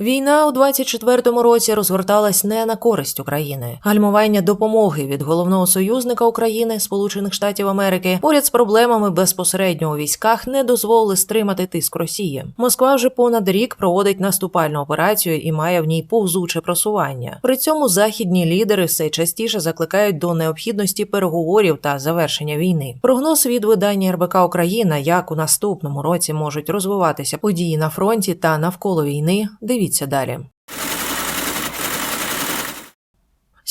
Війна у 24-му році розгорталась не на користь України. Гальмування допомоги від головного союзника України Сполучених Штатів Америки поряд з проблемами безпосередньо у військах не дозволили стримати тиск Росії. Москва вже понад рік проводить наступальну операцію і має в ній повзуче просування. При цьому західні лідери все частіше закликають до необхідності переговорів та завершення війни. Прогноз від видання РБК Україна, як у наступному році можуть розвиватися події на фронті та навколо війни. Дивіться далі.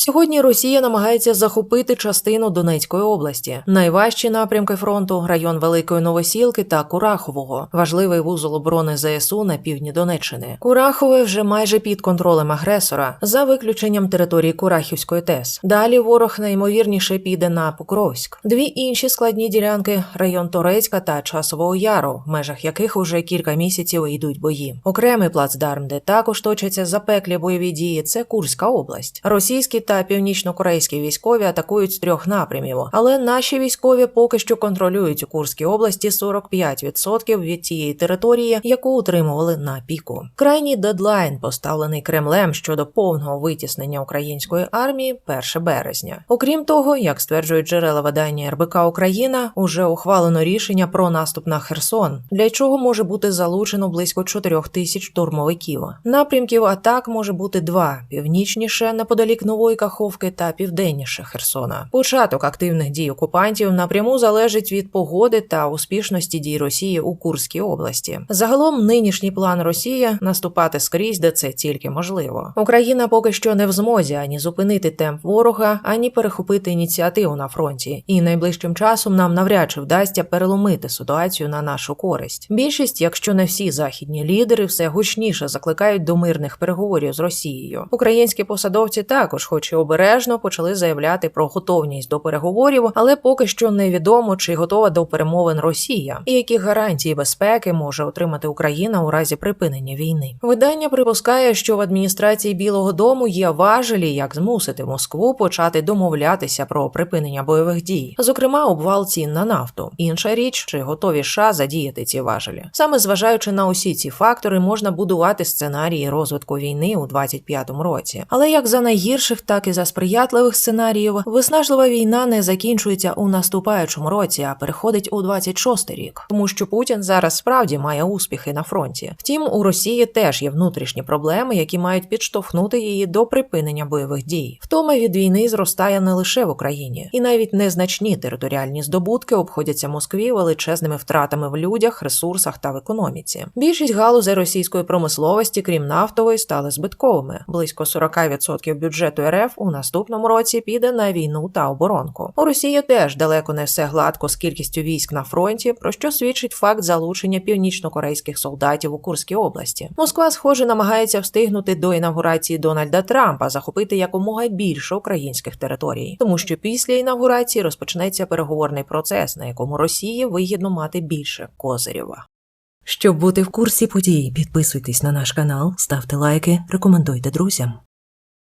Сьогодні Росія намагається захопити частину Донецької області. Найважчі напрямки фронту район Великої Новосілки та Курахового, важливий вузол оборони ЗСУ на півдні Донеччини. Курахове вже майже під контролем агресора, за виключенням території Курахівської ТЕС. Далі ворог найімовірніше піде на Покровськ. Дві інші складні ділянки район Торецька та Часового Яру, в межах яких уже кілька місяців йдуть бої. Окремий плацдарм, де також точаться запеклі бойові дії, це Курська область. Російські та північно-корейські військові атакують з трьох напрямів, але наші військові поки що контролюють у Курській області 45% від тієї території, яку утримували на піку. Крайній дедлайн, поставлений Кремлем щодо повного витіснення української армії, 1 березня. Окрім того, як стверджують джерела видання РБК Україна, уже ухвалено рішення про наступ на Херсон, для чого може бути залучено близько 4 тисяч штурмовиків. Напрямків атак може бути два: північніше неподалік нової Каховки та південніше Херсона. Початок активних дій окупантів напряму залежить від погоди та успішності дій Росії у Курській області. Загалом нинішній план Росії наступати скрізь, де це тільки можливо. Україна поки що не в змозі ані зупинити темп ворога, ані перехопити ініціативу на фронті. І найближчим часом нам навряд чи вдасться переломити ситуацію на нашу користь. Більшість, якщо не всі західні лідери, все гучніше закликають до мирних переговорів з Росією. Українські посадовці також, хоч обережно, почали заявляти про готовність до переговорів, але поки що невідомо, чи готова до перемовин Росія, і які гарантії безпеки може отримати Україна у разі припинення війни. Видання припускає, що в адміністрації Білого Дому є важелі, як змусити Москву почати домовлятися про припинення бойових дій, зокрема обвал цін на нафту. Інша річ, чи готові США задіяти ці важелі. Саме зважаючи на усі ці фактори, можна будувати сценарії розвитку війни у 25-му році. Але як за найгірших, так і за сприятливих сценаріїв, виснажлива війна не закінчується у наступаючому році, а переходить у 26-й рік, тому що Путін зараз справді має успіхи на фронті. Втім, у Росії теж є внутрішні проблеми, які мають підштовхнути її до припинення бойових дій. Втома від війни зростає не лише в Україні, і навіть незначні територіальні здобутки обходяться Москві величезними втратами в людях, ресурсах та в економіці. Більшість галузей російської промисловості, крім нафтової, стали збитковими. Близько 40% бюджету РФ у наступному році піде на війну та оборонку. У Росії теж далеко не все гладко з кількістю військ на фронті, про що свідчить факт залучення північно-корейських солдатів у Курській області. Москва, схоже, намагається встигнути до інавгурації Дональда Трампа захопити якомога більше українських територій, тому що після інавгурації розпочнеться переговорний процес, на якому Росії вигідно мати більше козирів. Щоб бути в курсі подій, підписуйтесь на наш канал, ставте лайки, рекомендуйте друзям.